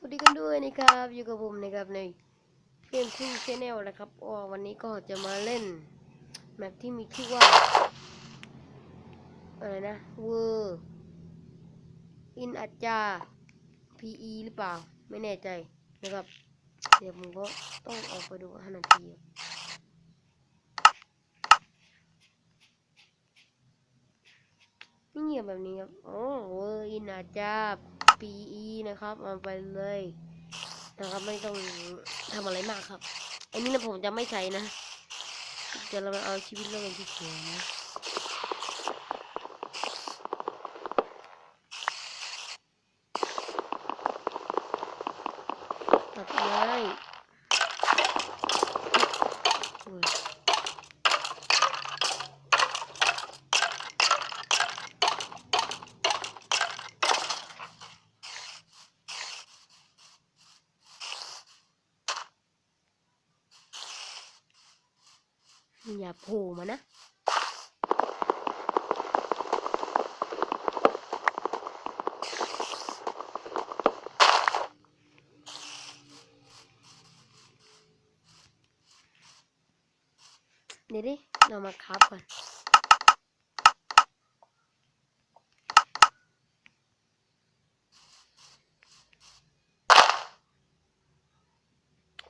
สวัสดีกันด้วยนะครับอยู่กับผมนะครับในเกมทุ่งชแนลนะครับอ๋อวันนี้ก็จะมาเล่นแมปที่มีชื่อว่าอะไรนะเวอร์อินอาจา PE หรือเปล่า ไม่แน่ใจนะครับ เดี๋ยวผมก็ต้องออกไปดูห้านาทีอะไม่เงียบแบบนี้ครับโอ๋อเวอร์อินอาจา PE นะครับเอาไปเลยนะครับไม่ต้องทำอะไรมากครับ อันนี้นะผมจะไม่ใช้นะ จะเราเอาชีวิตเราเป็นที่เขียวนะตัดไม้โอ้ย อย่าโผล่มานะเดี๋ยวดิ เรามาคับก่อน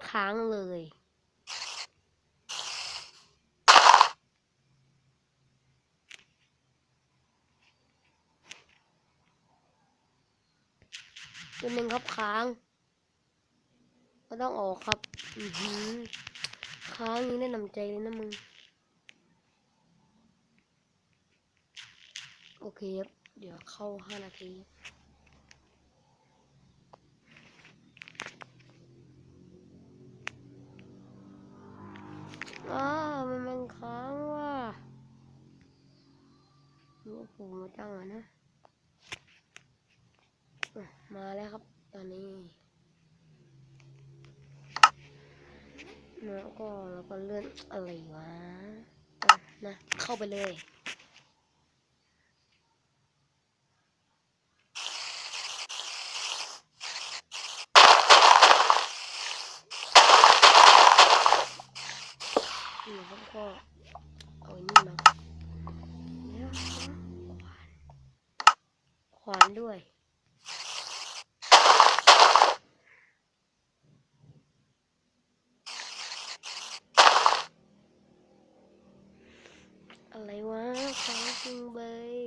ค้างเลย หนึ่งครับค้าง ก็ต้องออกครับอือหือค้างนี้แนะนำใจเลยนะมึง โอเคครับ เดี๋ยวเข้าห้านาทีอ้ามันมันค้างว่ะนี่โอ้โหมาจังอะนะ มาแล้วครับ ตอนนี้แล้วก็แล้วก็เลื่อนอะไรวะอะนะ เข้าไปเลยนี่ครับก็เอาอันนี่มาแขวานขวานด้วย อะไรวะฟ้าจริงเบย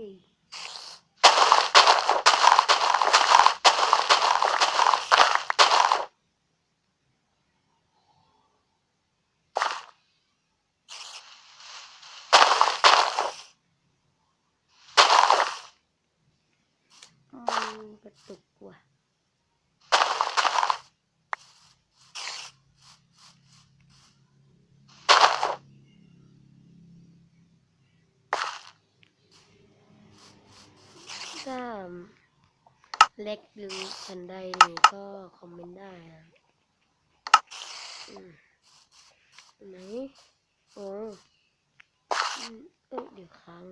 มันกระตุกว่ะ ถ้าเล็กหรือฉันใดนี่ก็คอมเมนต์ได้นะไหนโอ้เอ้ยเดี๋ยวค้าง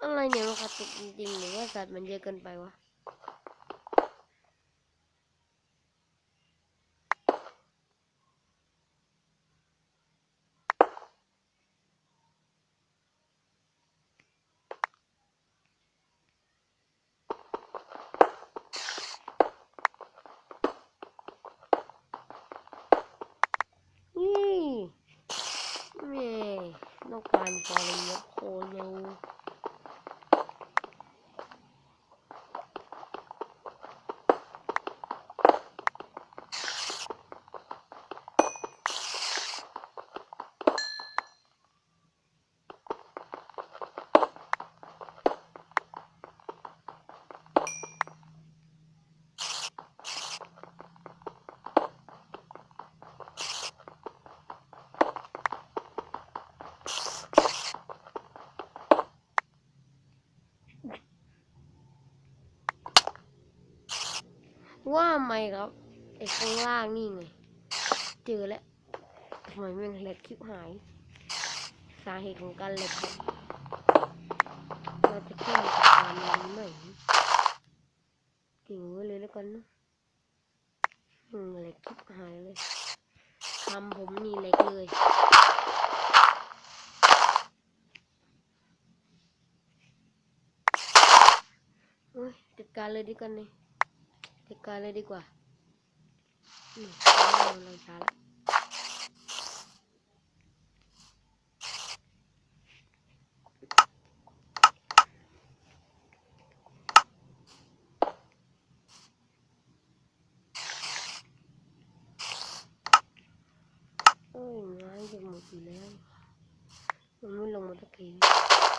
อะไรเนี่ยมันกระตุกจริงๆหรือว่าสัตว์มันเยอะเกินไปวะ นี่แม่ ต้องการฟ อร์เรนโคโลว่าไมครับไอ้ข้างล่างนี่ไง เจอแล้วทำไมแม่งแหลกคลิปหาย สาเหตุของการแหลกครับเราจะขึ้นมาจากการงนี้ไหมเก่งไว้เลยแล้วกันนะเหล็กทิบหายเลยทำผมนี่เหล็กเลยโอ้ยจัดการเลยดีกว่านี่ จัดการเลยดีกว่านี่เราเราช้าละโอ้ยไม้จะหมดอยู่แล้วมันไม่ลงมาตะกี้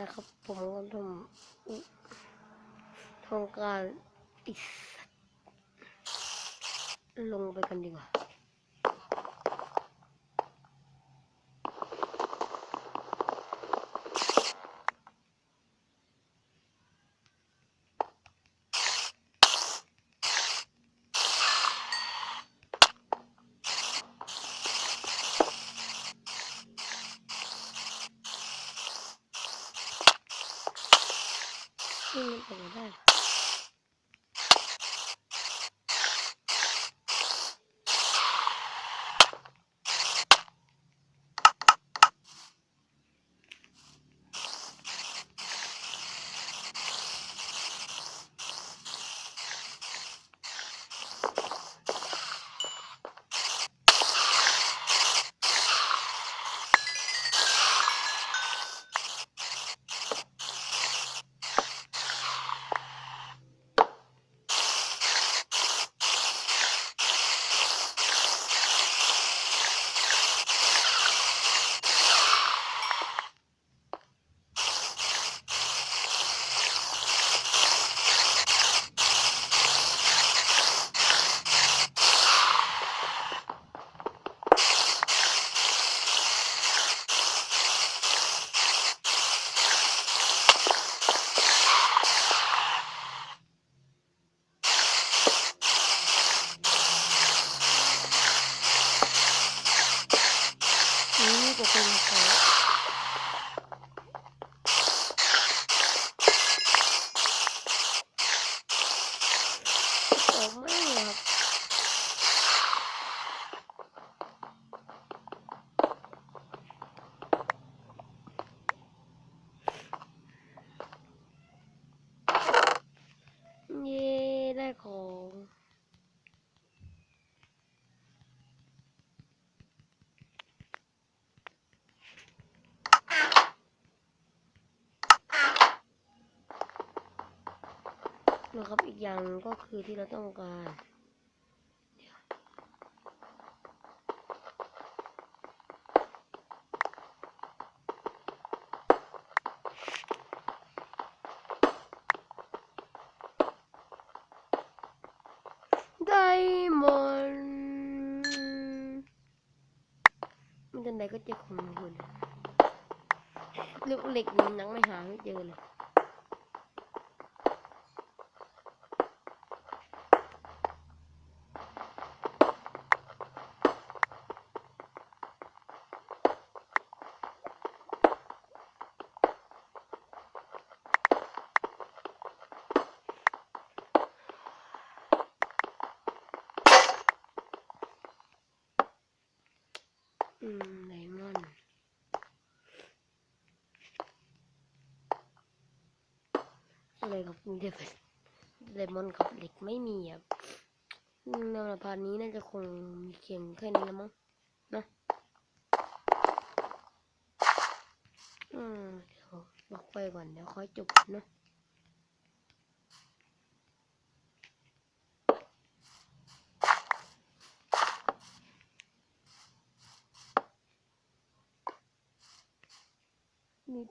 นะครับ ผมก็ทำทำการอิสลงไปกันดีกว่า นี่มันเป็ นไป นะครับอีกอย่างก็คือที่เราต้องการไดมอนด์มันจะไหก็เจอของมันหรือเหล็กมันยังไม่หาไม่เจอเลย อืมไดมอนด์อะไรครับมีแต่ไดมอนด์กับเหล็กไม่มีอะอืมในพาร์ทนี้น่าจะคงมีเพียงแค่นี้แล้วมั้งนะอืมเดี๋ยวบอกไปก่อนเดี๋ยวค่อยจบเนอะ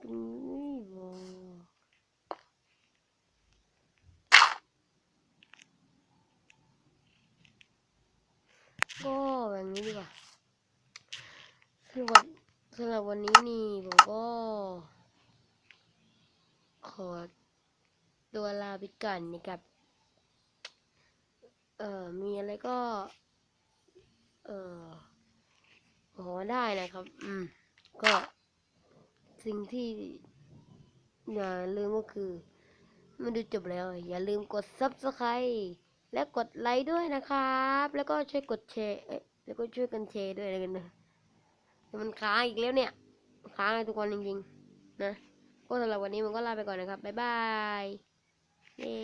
ตรงนี้บ่ก็แบบนี้ดีกว่าสำหรับสำหรับวันนี้นี่ผมก็ ขอตัวลาไปก่อนนะครับ เอ่อ มีอะไรก็ เอ่อขอได้นะครับ อืม ก็ สิ่งที่อย่าลืมก็คือมันดูจบแล้ว อย่าลืมกด subscribe และกดไลค์ด้วยนะครับ แล้วก็ช่วยกดแชร์แล้วก็ช่วยกันแชร์ด้วยนะกันนะมันค้างอีกแล้วเนี่ย ค้างทุกคนจริงๆนะ ก็สำหรับวันนี้มันก็ลาไปก่อนนะครับ บ๊ายบาย เย้